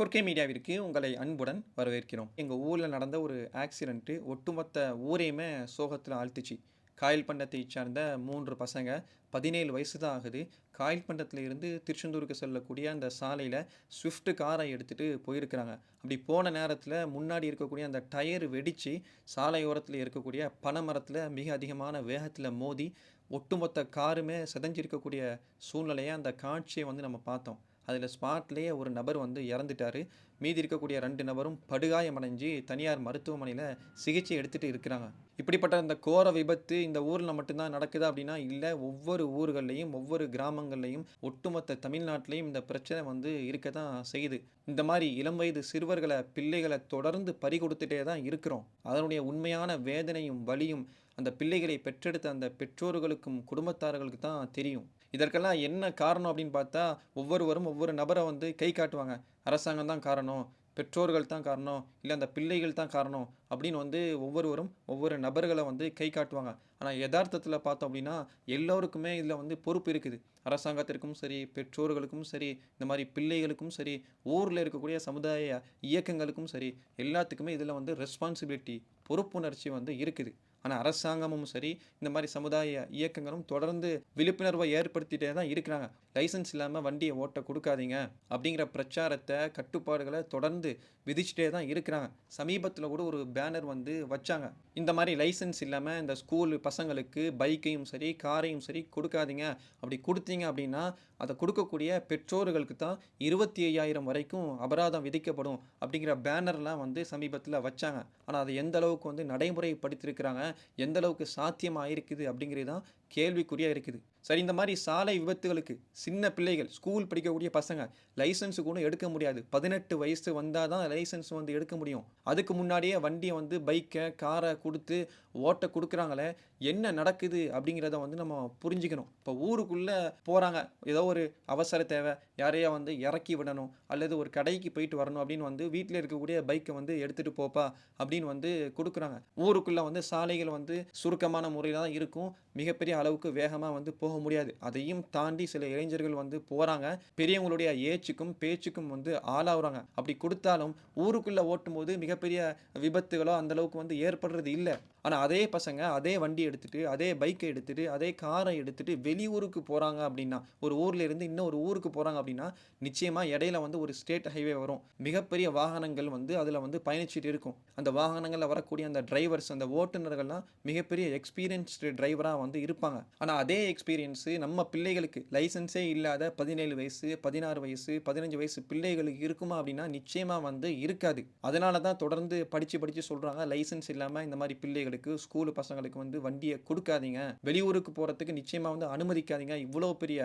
கொர்க்கே மீடியாவிற்கு உங்களை அன்புடன் வரவேற்கிறோம். எங்கள் ஊரில் நடந்த ஒரு ஆக்சிடெண்ட்டு ஒட்டுமொத்த ஊரையுமே சோகத்தில் ஆழ்த்துச்சு. காயல் பண்டத்தை சார்ந்த மூன்று பசங்க பதினேழு வயசு தான் ஆகுது. காயல் பண்டத்தில் இருந்து திருச்செந்தூருக்கு செல்லக்கூடிய அந்த சாலையில் ஸ்விஃப்ட் காரை எடுத்துகிட்டு போயிருக்கிறாங்க. அப்படி போன நேரத்தில் முன்னாடி இருக்கக்கூடிய அந்த டயர் வெடித்து சாலையோரத்தில் இருக்கக்கூடிய பனைமரத்தில் மிக அதிகமான வேகத்தில் மோதி ஒட்டுமொத்த காருமே செதஞ்சிருக்கக்கூடிய சூழ்நிலையை அந்த காட்சியை வந்து நம்ம பார்த்தோம். அதில் ஸ்பாட்லேயே ஒரு நபர் வந்து இறந்துட்டார். மீதி இருக்கக்கூடிய ரெண்டு நபரும் படுகாயமடைஞ்சு தனியார் மருத்துவமனையில் சிகிச்சை எடுத்துகிட்டு இருக்கிறாங்க. இப்படிப்பட்ட இந்த கோர விபத்து இந்த ஊரில் மட்டும்தான் நடக்குதா அப்படின்னா இல்லை ஒவ்வொரு ஊர்கள்லையும் ஒவ்வொரு கிராமங்கள்லையும் ஒட்டுமொத்த தமிழ்நாட்டிலையும் இந்த பிரச்சனை வந்து இருக்க தான் செய்யுது. இந்த மாதிரி இளம் வயது சிறுவர்களை பிள்ளைகளை தொடர்ந்து பறி கொடுத்துட்டே தான் இருக்கிறோம். அதனுடைய உண்மையான வேதனையும் வலியும் அந்த பிள்ளைகளை பெற்றெடுத்த அந்த பெற்றோர்களுக்கும் குடும்பத்தார்களுக்கு தான் தெரியும். இதற்கெல்லாம் என்ன காரணம் அப்படின்னு பார்த்தா ஒவ்வொருவரும் ஒவ்வொரு நபரை வந்து கை காட்டுவாங்க. அரசாங்கம் தான் காரணம் பெற்றோர்கள் தான் காரணம் இல்லை அந்த பிள்ளைகள் தான் காரணம் அப்படின்னு வந்து ஒவ்வொருவரும் ஒவ்வொரு நபர்களை வந்து கை காட்டுவாங்க. ஆனால் யதார்த்தத்தில் பார்த்தோம் அப்படின்னா எல்லோருக்குமே இதில் வந்து பொறுப்பு இருக்குது. அரசாங்கத்திற்கும் சரி பெற்றோர்களுக்கும் சரி இந்த மாதிரி பிள்ளைகளுக்கும் சரி ஊரில் இருக்கக்கூடிய சமுதாய இயக்கங்களுக்கும் சரி எல்லாத்துக்குமே இதில் வந்து ரெஸ்பான்சிபிலிட்டி பொறுப்புணர்ச்சி வந்து இருக்குது. ஆனால் அரசாங்கமும் சரி இந்த மாதிரி சமுதாய இயக்கங்களும் தொடர்ந்து விழிப்புணர்வை ஏற்படுத்திட்டே தான் இருக்கிறாங்க. லைசன்ஸ் இல்லாமல் வண்டியை ஓட்ட கொடுக்காதீங்க அப்படிங்கிற பிரச்சாரத்தை கட்டுப்பாடுகளை தொடர்ந்து விதிச்சுட்டே தான் இருக்கிறாங்க. சமீபத்தில் கூட ஒரு பேனர் வந்து வச்சாங்க. இந்த மாதிரி லைசன்ஸ் இல்லாமல் இந்த ஸ்கூல் பசங்களுக்கு பைக்கையும் சரி காரையும் சரி கொடுக்காதீங்க. அப்படி கொடுத்தீங்க அப்படின்னா அதை கொடுக்கக்கூடிய பெற்றோர்களுக்கு தான் இருபத்தி ஐயாயிரம் வரைக்கும் அபராதம் விதிக்கப்படும் அப்படிங்கிற பேனர்லாம் வந்து சமீபத்தில் வச்சாங்க. ஆனால் அது எந்த அளவுக்கு வந்து நடைமுறைப்படுத்தியிருக்கிறாங்க எந்த அளவுக்கு சாத்தியமாக இருக்குது அப்படிங்கிறது தான் கேள்விக்குறியாக இருக்குது. சரி இந்த மாதிரி சாலை விபத்துகளுக்கு சின்ன பிள்ளைகள் ஸ்கூல் படிக்கக்கூடிய பசங்க லைசன்ஸு கூட எடுக்க முடியாது. பதினெட்டு வயசு வந்தால் தான் லைசன்ஸ் வந்து எடுக்க முடியும். அதுக்கு முன்னாடியே வண்டியை வந்து பைக்கை காரை கொடுத்து ஓட்ட கொடுக்குறாங்களே என்ன நடக்குது அப்படிங்கிறத வந்து நம்ம புரிஞ்சுக்கணும். இப்போ ஊருக்குள்ளே போகிறாங்க ஏதோ ஒரு அவசர தேவை யாரையா வந்து இறக்கி விடணும் அல்லது ஒரு கடைக்கு போயிட்டு வரணும் அப்படின்னு வந்து வீட்டில் இருக்கக்கூடிய பைக்கை வந்து எடுத்துகிட்டு போப்பா அப்படின்னு வந்து கொடுக்குறாங்க. ஊருக்குள்ளே வந்து சாலைகள் வந்து சுருக்கமான முறையில் தான் இருக்கும். மிகப்பெரிய அளவுக்கு வேகமாக வந்து போக முடியாது. அதையும் தாண்டி சில இளைஞர்கள் வந்து போகிறாங்க பெரியவங்களுடைய ஏச்சுக்கும் பேச்சுக்கும் வந்து ஆளாகுறாங்க. அப்படி கொடுத்தாலும் ஊருக்குள்ளே ஓட்டும்போது மிகப்பெரிய விபத்துகளோ அந்த அளவுக்கு வந்து ஏற்படுறது இல்லை. ஆனால் அதே பசங்க அதே வண்டி எடுத்துகிட்டு அதே பைக்கை எடுத்துகிட்டு அதே காரை எடுத்துகிட்டு வெளியூருக்கு போகிறாங்க அப்படின்னா ஒரு ஊர்லேருந்து இன்னொரு ஊருக்கு போகிறாங்க அப்படின்னா நிச்சயமாக இடையில வந்து ஒரு ஸ்டேட் ஹைவே வரும். மிகப்பெரிய வாகனங்கள் வந்து அதில் வந்து பயணிச்சுட்டு இருக்கும். அந்த வாகனங்களில் வரக்கூடிய அந்த டிரைவர்ஸ் அந்த ஓட்டுநர்கள்லாம் மிகப்பெரிய எக்ஸ்பீரியன்ஸ்டு டிரைவராக வந்து இருப்பாங்க. ஆனால் அதே எக்ஸ்பீரியன்ஸு நம்ம பிள்ளைகளுக்கு லைசன்ஸே இல்லாத பதினேழு வயசு பதினாறு வயசு பதினஞ்சு வயசு பிள்ளைகளுக்கு இருக்குமா அப்படின்னா நிச்சயமாக வந்து இருக்காது. அதனால தான் தொடர்ந்து படித்து படித்து சொல்கிறாங்க லைசன்ஸ் இல்லாமல் இந்த மாதிரி பிள்ளைகள் குழந்தைகளுக்கு ஸ்கூல் பசங்களுக்கு வந்து வண்டியை கொடுக்காதீங்க. வெளியூருக்கு போகிறதுக்கு நிச்சயமாக வந்து அனுமதிக்காதீங்க. இவ்வளோ பெரிய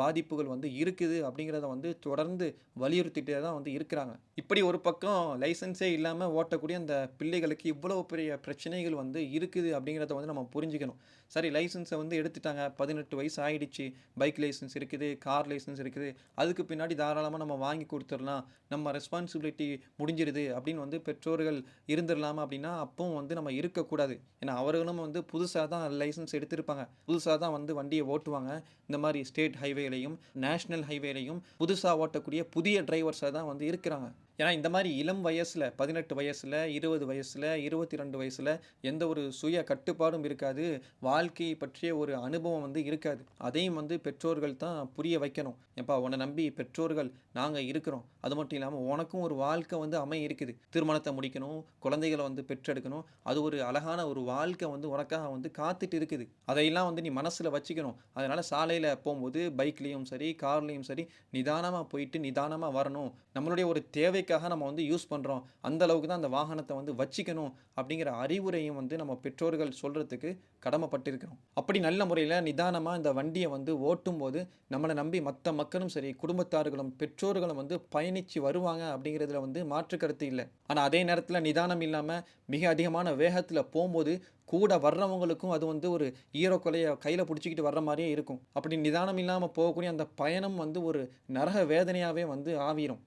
பாதிப்புகள் வந்து இருக்குது அப்படிங்கிறத வந்து தொடர்ந்து வலியுறுத்திட்டே தான் வந்து இருக்கிறாங்க. இப்படி ஒரு பக்கம் லைசன்ஸே இல்லாமல் ஓட்டக்கூடிய அந்த பிள்ளைகளுக்கு இவ்வளோ பெரிய பிரச்சனைகள் வந்து இருக்குது அப்படிங்கிறத வந்து நம்ம புரிஞ்சுக்கணும். சரி லைசன்ஸை வந்து எடுத்துட்டாங்க. பதினெட்டு வயசு ஆயிடுச்சு. பைக் லைசன்ஸ் இருக்குது கார் லைசன்ஸ் இருக்குது. அதுக்கு பின்னாடி தாராளமாக நம்ம வாங்கி கொடுத்துடலாம். நம்ம ரெஸ்பான்சிபிலிட்டி முடிஞ்சிருது அப்படின்னு வந்து பெற்றோர்கள் இருந்துடலாமா அப்படின்னா அப்பவும் வந்து நம்ம இருக்கக்கூடாது. ஏன்னா அவர்களும் வந்து புதுசாக தான் லைசன்ஸ் எடுத்திருப்பாங்க. புதுசாக தான் வந்து வண்டியை ஓட்டுவாங்க. இந்த மாதிரி ஸ்டேட் ஹைவேலையும் நேஷ்னல் ஹைவேலையும் புதுசாக ஓட்டக்கூடிய புதிய டிரைவர்ஸாக தான் வந்து இருக்கிறாங்க. ஏன்னா இந்த மாதிரி இளம் வயசில் பதினெட்டு வயசில் இருபது வயசில் இருபத்தி ரெண்டு வயசில் எந்த ஒரு சுய கட்டுப்பாடும் இருக்காது. வாழ்க்கையை பற்றிய ஒரு அனுபவம் வந்து இருக்காது. அதையும் வந்து பெற்றோர்கள் தான் புரிய வைக்கணும். ஏப்பா உன்னை நம்பி பெற்றோர்கள் நாங்கள் இருக்கிறோம். அது மட்டும் இல்லாமல் உனக்கும் ஒரு வாழ்க்கை வந்து அமைய இருக்குது. திருமணத்தை முடிக்கணும் குழந்தைகளை வந்து பெற்றெடுக்கணும். அது ஒரு அழகான ஒரு வாழ்க்கை வந்து உனக்காக வந்து காத்துட்டு இருக்குது. அதையெல்லாம் வந்து நீ மனசில் வச்சுக்கணும். அதனால் சாலையில் போகும்போது பைக்லேயும் சரி கார்லேயும் சரி நிதானமாக போயிட்டு நிதானமாக வரணும். நம்மளுடைய ஒரு தேவைக்கு தேவைக்காக நம்ம வந்து யூஸ் பண்ணுறோம் அந்த அளவுக்கு தான் அந்த வாகனத்தை வந்து வச்சிக்கணும் அப்படிங்கிற அறிவுரையும் வந்து நம்ம பெற்றோர்கள் சொல்கிறதுக்கு கடமைப்பட்டிருக்கிறோம். அப்படி நல்ல முறையில் நிதானமாக இந்த வண்டியை வந்து ஓட்டும் போது நம்மளை நம்பி மற்ற மக்களும் சரி குடும்பத்தார்களும் பெற்றோர்களும் வந்து பயணித்து வருவாங்க அப்படிங்கிறதுல வந்து மாற்று கருத்து இல்லை. ஆனால் அதே நேரத்தில் நிதானம் இல்லாமல் மிக அதிகமான வேகத்தில் போகும்போது கூட வர்றவங்களுக்கும் அது வந்து ஒரு ஈரோ கொலையை கையில் பிடிச்சிக்கிட்டு வர்ற மாதிரியே இருக்கும். அப்படி நிதானம் இல்லாமல் போகக்கூடிய அந்த பயணம் வந்து ஒரு நரக வேதனையாகவே வந்து ஆவிரும்.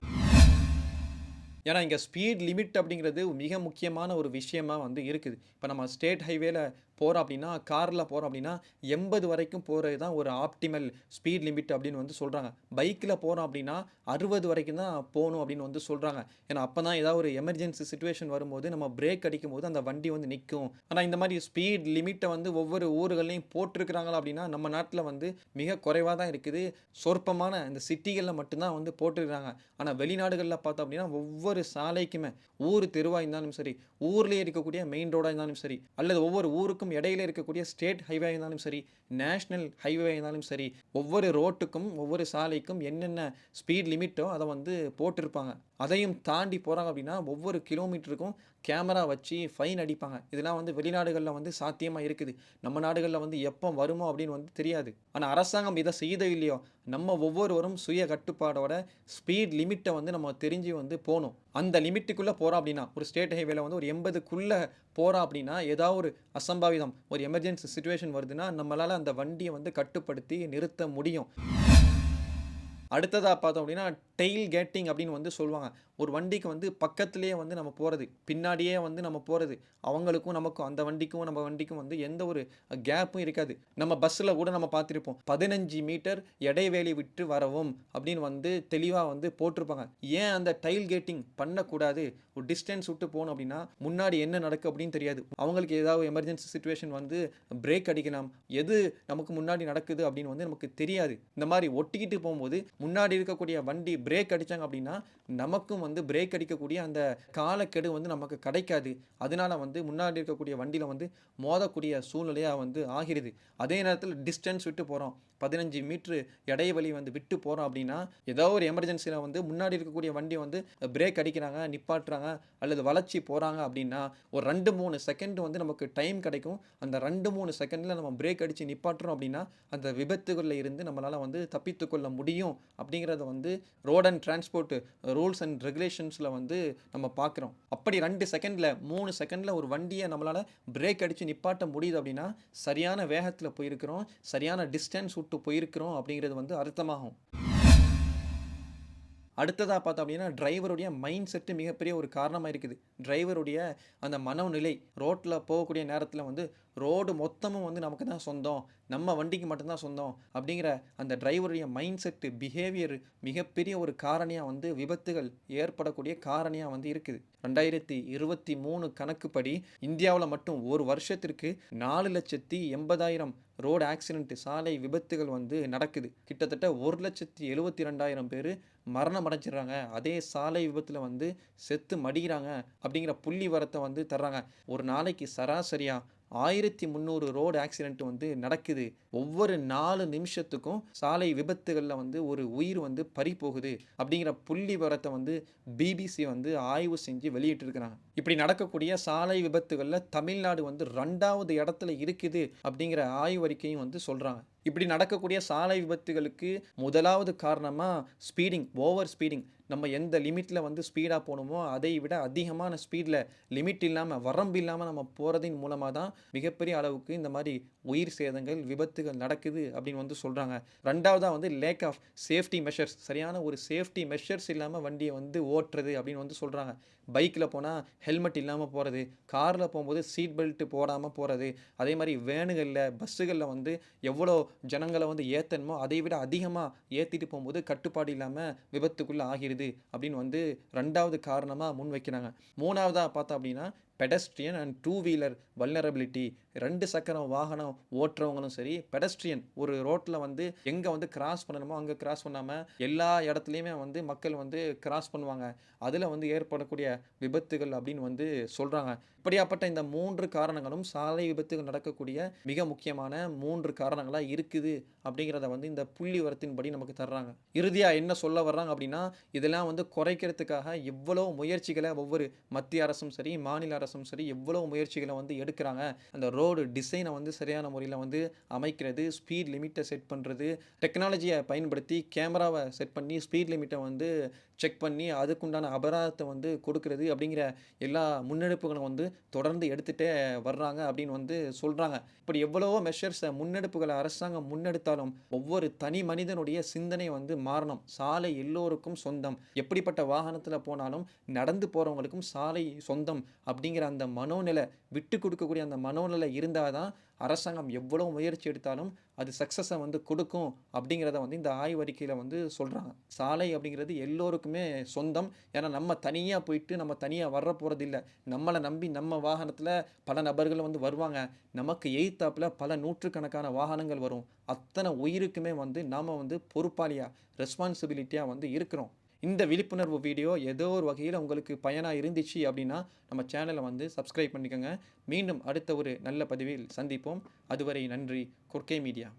ஏன்னா இங்கே ஸ்பீட் லிமிட் அப்படிங்கிறது மிக முக்கியமான ஒரு விஷயமாக வந்து இருக்குது. இப்போ நம்ம ஸ்டேட் ஹைவேல போகிறோம் அப்படின்னா காரில் போகிறோம் அப்படின்னா எண்பது வரைக்கும் போகிறது தான் ஒரு ஆப்டிமல் ஸ்பீட் லிமிட் அப்படின்னு வந்து சொல்கிறாங்க பைக்கில் போகிறோம் அப்படின்னா அறுபது வரைக்கும் தான் போகணும் அப்படின்னு வந்து சொல்கிறாங்க ஏன்னா அப்போ தான் ஏதாவது ஒரு எமர்ஜென்சி சுச்சுவேஷன் வரும்போது நம்ம பிரேக் அடிக்கும் போது அந்த வண்டி வந்து நிற்கும் ஆனால் இந்த மாதிரி ஸ்பீட் லிமிட்டை வந்து ஒவ்வொரு ஊர்கள்லையும் போட்டிருக்கிறாங்களா அப்படின்னா நம்ம நாட்டில் வந்து மிக குறைவாக தான் இருக்குது. சொற்பமான இந்த சிட்டிகளில் மட்டும்தான் வந்து போட்டிருக்கிறாங்க. ஆனால் வெளிநாடுகளில் பார்த்தோம் அப்படின்னா ஒவ்வொரு சாலைக்குமே ஊர் தெருவாக இருந்தாலும் சரி ஊர்லேயே இருக்கக்கூடிய மெயின் ரோடாக இருந்தாலும் சரி அல்லது ஒவ்வொரு ஊருக்கும் இடையில இருக்கக்கூடிய ஸ்டேட் ஹைவே இருந்தாலும் சரி நேஷ்னல் ஹைவே இருந்தாலும் சரி ஒவ்வொரு ரோட்டுக்கும் ஒவ்வொரு சாலைக்கும் என்னென்ன ஸ்பீட் லிமிட்டோ அதை வந்து போட்டிருப்பாங்க. அதையும் தாண்டி போகிறாங்க அப்படின்னா ஒவ்வொரு கிலோமீட்டருக்கும் கேமரா வச்சு ஃபைன் அடிப்பாங்க. இதெல்லாம் வந்து வெளிநாடுகளில் வந்து சாத்தியமாக இருக்குது. நம்ம நாடுகளில் வந்து எப்போ வருமோ அப்படின்னு வந்து தெரியாது. ஆனால் அரசாங்கம் இதை செய்தோ இல்லையோ நம்ம ஒவ்வொருவரும் சுய கட்டுப்பாடோட ஸ்பீட் லிமிட்டை வந்து நம்ம தெரிஞ்சு வந்து போகணும். அந்த லிமிட்டுக்குள்ளே போகிறோம் அப்படின்னா ஒரு ஸ்டேட் ஹைவேல வந்து ஒரு எண்பதுக்குள்ளே போகிறோம் அப்படின்னா ஏதாவது ஒரு அசம்பாவிதம் ஒரு எமர்ஜென்சி சுச்சுவேஷன் வருதுன்னா நம்மளால் அந்த வண்டியை வந்து கட்டுப்படுத்தி நிறுத்த முடியும். அடுத்ததாக பார்த்தோம் அப்படின்னா டெய்ல் கேட்டிங் அப்படின்னு வந்து சொல்லுவாங்க. ஒரு வண்டிக்கு வந்து பக்கத்துலேயே வந்து நம்ம போகிறது பின்னாடியே வந்து நம்ம போகிறது அவங்களுக்கும் நமக்கும் அந்த வண்டிக்கும் நம்ம வண்டிக்கும் வந்து எந்த ஒரு கேப்பும் இருக்காது. நம்ம பஸ்ஸில் கூட நம்ம பார்த்துருப்போம். பதினஞ்சு மீட்டர் இடைவேளி விட்டு வரவும் அப்படின்னு வந்து தெளிவாக வந்து போட்டிருப்பாங்க. ஏன் அந்த டைல் கேட்டிங் பண்ணக்கூடாது? ஒரு டிஸ்டன்ஸ் விட்டு போகணும் அப்படின்னா முன்னாடி என்ன நடக்கும் அப்படின்னு தெரியாது. அவங்களுக்கு ஏதாவது எமர்ஜென்சி சுச்சுவேஷன் வந்து பிரேக் அடிக்கலாம். எது நமக்கு முன்னாடி நடக்குது அப்படின்னு வந்து நமக்கு தெரியாது. இந்த மாதிரி ஒட்டிக்கிட்டு போகும்போது முன்னாடி இருக்கக்கூடிய வண்டி பிரேக் அடித்தாங்க அப்படின்னா நமக்கும் வந்து பிரேக் அடிக்கக்கூடிய அந்த காலக்கெடு வந்து நமக்கு கிடைக்காது. அதனால வந்து முன்னாடி இருக்கக்கூடிய வண்டியில் வந்து மோதக்கூடிய சூழ்நிலையாக வந்து ஆகிறது அதே நேரத்தில் டிஸ்டன்ஸ் விட்டு போகிறோம் பதினஞ்சு மீட்ரு இடைவெளி வந்து விட்டு போகிறோம் அப்படின்னா ஏதோ ஒரு எமர்ஜென்சியில் வந்து முன்னாடி இருக்கக்கூடிய வண்டி வந்து பிரேக் அடிக்கிறாங்க நிப்பாட்டுறாங்க அல்லது வளர்ச்சி போகிறாங்க அப்படின்னா ஒரு ரெண்டு மூணு செகண்ட் வந்து நமக்கு டைம் கிடைக்கும். அந்த ரெண்டு மூணு செகண்டில் நம்ம பிரேக் அடித்து நிப்பாட்டுறோம் அப்படின்னா அந்த விபத்துகளில் இருந்து நம்மளால் வந்து தப்பித்து கொள்ள முடியும் அப்படிங்கிறத வந்து road and transport rules and ரெகுலேஷன்ஸில் வந்து நம்ம பார்க்குறோம். அப்படி ரெண்டு செகண்டில் மூணு செகண்டில் ஒரு வண்டியை நம்மளால் பிரேக் அடித்து நிப்பாட்ட முடியுது அப்படின்னா சரியான வேகத்தில் போயிருக்கிறோம் சரியான டிஸ்டன்ஸ் விட்டு போயிருக்கிறோம் அப்படிங்கிறது வந்து அர்த்தமாகும். அடுத்ததாக பார்த்தோம் அப்படின்னா டிரைவருடைய மைண்ட் செட்டு மிகப்பெரிய ஒரு காரணமாக இருக்குது. டிரைவருடைய அந்த மனநிலை ரோட்டில் போகக்கூடிய நேரத்தில் வந்து ரோடு மொத்தமும் வந்து நமக்கு தான் சொந்தம். நம்ம வண்டிக்கு மட்டும்தான் சொந்தம் அப்படிங்கிற அந்த டிரைவருடைய மைண்ட் செட்டு பிஹேவியர் மிகப்பெரிய ஒரு காரணியாக வந்து விபத்துகள் ஏற்படக்கூடிய காரணியாக வந்து இருக்குது. ரெண்டாயிரத்தி இருபத்தி மூணு கணக்குப்படி இந்தியாவில் மட்டும் ஒரு வருஷத்திற்கு நாலு லட்சத்தி எண்பதாயிரம் ரோடு ஆக்சிடென்ட் சாலை விபத்துகள் வந்து நடக்குது. கிட்டத்தட்ட ஒரு லட்சத்தி எழுபத்தி ரெண்டாயிரம் பேர் மரணம் அடைஞ்சிடுறாங்க. அதே சாலை விபத்தில் வந்து செத்து மடிகிறாங்க அப்படிங்கிற புள்ளி வரத்தை வந்து தர்றாங்க. ஒரு நாளைக்கு சராசரியாக ஆயிரத்தி முந்நூறு ரோடு ஆக்சிடென்ட் வந்து நடக்குது. ஒவ்வொரு நாலு நிமிஷத்துக்கும் சாலை விபத்துகளில் வந்து ஒரு உயிர் வந்து பறி போகுது அப்படிங்கிற புள்ளி விவரத்தை வந்து பிபிசி வந்து ஆய்வு செஞ்சு வெளியிட்டிருக்கிறாங்க. இப்படி நடக்கக்கூடிய சாலை விபத்துகளில் தமிழ்நாடு வந்து ரெண்டாவது இடத்துல இருக்குது அப்படிங்கிற ஆய்வறிக்கையும் வந்து சொல்கிறாங்க இப்படி நடக்கக்கூடிய சாலை விபத்துகளுக்கு முதலாவது காரணமாக ஸ்பீடிங் ஓவர் ஸ்பீடிங் நம்ம எந்த லிமிட்டில் வந்து ஸ்பீடாக போகணுமோ அதை விட அதிகமான ஸ்பீடில் லிமிட் இல்லாமல் வரம்பு இல்லாமல் நம்ம போகிறதின் மூலமாக தான் மிகப்பெரிய அளவுக்கு இந்த மாதிரி உயிர் சேதங்கள் விபத்துகள் நடக்குது அப்படின்னு வந்து சொல்கிறாங்க ரெண்டாவதாக வந்து லேக் ஆஃப் சேஃப்டி மெஷர்ஸ் சரியான ஒரு சேஃப்டி மெஷர்ஸ் இல்லாமல் வண்டியை வந்து ஓட்டுறது அப்படின்னு வந்து சொல்கிறாங்க பைக்கில் போனால் ஹெல்மெட் இல்லாமல் போகிறது காரில் போகும்போது சீட் பெல்ட் போடாமல் போகிறது அதே மாதிரி வேனுகளில் பஸ்ஸுகளில் வந்து எவ்வளோ ஜனங்களை வந்து ஏற்றணுமோ அதை விட அதிகமாக ஏற்றிட்டு போகும்போது கட்டுப்பாடு இல்லாமல் விபத்துக்குள்ளே ஆகிருது அப்படின்னு வந்து ரெண்டாவது காரணமாக முன் வைக்கிறாங்க. மூணாவதாக பார்த்தோம் அப்படின்னா pedestrian and two wheeler vulnerability ரெண்டு சக்கரம் வாகனம் ஓட்டுறவங்களும் சரி பெடஸ்ட்ரியன் ஒரு ரோட்டில் வந்து எங்கே வந்து கிராஸ் பண்ணணுமோ அங்கே கிராஸ் பண்ணாமல் எல்லா இடத்துலையுமே வந்து மக்கள் வந்து கிராஸ் பண்ணுவாங்க. அதில் வந்து ஏற்படக்கூடிய விபத்துகள் அப்படின்னு வந்து சொல்கிறாங்க இப்படியாப்பட்ட இந்த மூன்று காரணங்களும் சாலை விபத்துகள் நடக்கக்கூடிய மிக முக்கியமான மூன்று காரணங்களாக இருக்குது அப்படிங்கிறத வந்து இந்த புள்ளி வரத்தின்படி நமக்கு தர்றாங்க. இறுதியாக என்ன சொல்ல வர்றாங்க அப்படின்னா இதெல்லாம் வந்து குறைக்கிறதுக்காக எவ்வளோ முயற்சிகளை ஒவ்வொரு மத்திய அரசும் சரி மாநில அரசும் சரி எவ்வளோ முயற்சிகளை வந்து எடுக்கிறாங்க. அந்த ரோடு டிசைனை வந்து சரியான முறையில் வந்து அமைக்கிறது ஸ்பீட் லிமிட்டை செட் பண்ணுறது டெக்னாலஜியை பயன்படுத்தி கேமராவை செட் பண்ணி ஸ்பீட் லிமிட்டை வந்து செக் பண்ணி அதுக்குண்டான அபராதத்தை வந்து கொடுக்கறது அப்படிங்கிற எல்லா முன்னெடுப்புகளும் வந்து தொடர்ந்து எடுத்துகிட்டே வர்றாங்க அப்படின்னு வந்து சொல்கிறாங்க இப்படி எவ்வளவோ மெஷர்ஸை முன்னெடுப்புகளை அரசாங்கம் முன்னெடுத்தாலும் ஒவ்வொரு தனி மனிதனுடைய சிந்தனை வந்து மாறணும். சாலை எல்லோருக்கும் சொந்தம். எப்படிப்பட்ட வாகனத்தில் போனாலும் நடந்து போகிறவங்களுக்கும் சாலை சொந்தம் அப்படிங்கிற அந்த மனோநிலை விட்டு கொடுக்கக்கூடிய அந்த மனோநிலை இருந்தால் தான் அரசாங்கம் எவ்வளோ முயற்சி எடுத்தாலும் அது சக்ஸஸை வந்து கொடுக்கும் அப்படிங்கிறத வந்து இந்த ஆய்வறிக்கையில் வந்து சொல்கிறாங்க சாலை அப்படிங்கிறது எல்லோருக்குமே சொந்தம். ஏன்னா நம்ம தனியாக போயிட்டு நம்ம தனியாக வர போகிறதில்ல இல்லை நம்மளை நம்பி நம்ம வாகனத்தில் பல நபர்கள் வந்து வருவாங்க. நமக்கு எய்த்தாப்பில் பல நூற்றுக்கணக்கான வாகனங்கள் வரும். அத்தனை உயிருக்குமே வந்து நாம் வந்து பொறுப்பாளியாக ரெஸ்பான்சிபிலிட்டியாக வந்து இருக்கிறோம். இந்த விழிப்புணர்வு வீடியோ ஏதோ ஒரு வகையில் உங்களுக்கு பயனாக இருந்துச்சு அப்படின்னா நம்ம சேனலை வந்து சப்ஸ்கிரைப் பண்ணிக்கோங்க. மீண்டும் அடுத்த ஒரு நல்ல பதிவில் சந்திப்போம். அதுவரை நன்றி. குர்கே மீடியா.